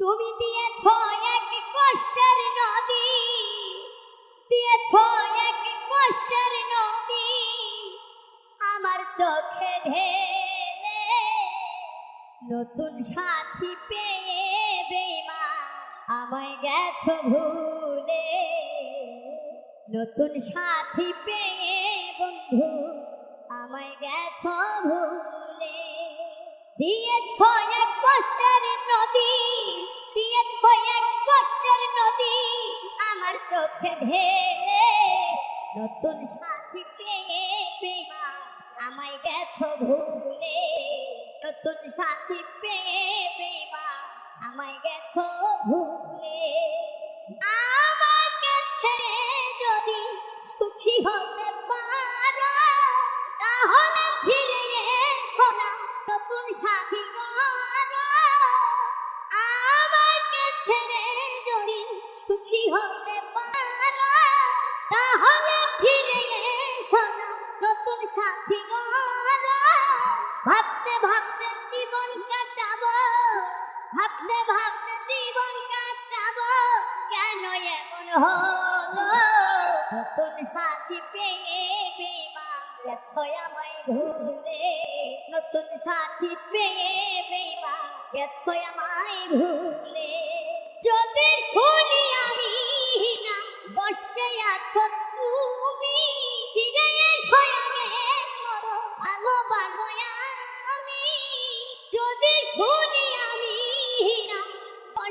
তুমি দিয়েছ এক কষ্টের নদী। দিয়েছ এক কষ্টের নদী। আমার চোখে ঢেলে নতুন সাথী পেয়ে বেমা আমায় গেছো ভুলে। নতুন সাথী পেয়ে বন্ধু আমায় গেছো ভুলে। এক কষ্টের নদী এক কষ্টের নদী, আমার চোখে নতুন পেয়ে আমায় গেছ নতুন পেয়ে আমায় গেছো ভুলে। হতে পারো, তাহলে ফিরে নতুন সাথী ভাবতে ভাবতে জীবন কাটাবো, ভাবতে ভাবতে জীবন কাটাবো, কেন এমন হলো? নতুন সাথী পেয়ে বেমান আমায় ভুলে। নতুন সাথী পেয়ে আমায় ভুলে। যদি শুনি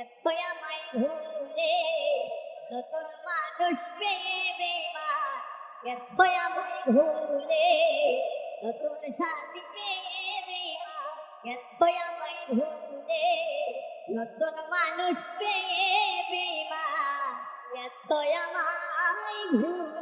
গেছো আমায় ভুলে নতুন মানুষ বেমা গেছো আমায় ভুলে নতুন সাথী বেমা গেছো আমায় ভুলে নতুন মানুষ বেমা গেছো আমায় ভুলে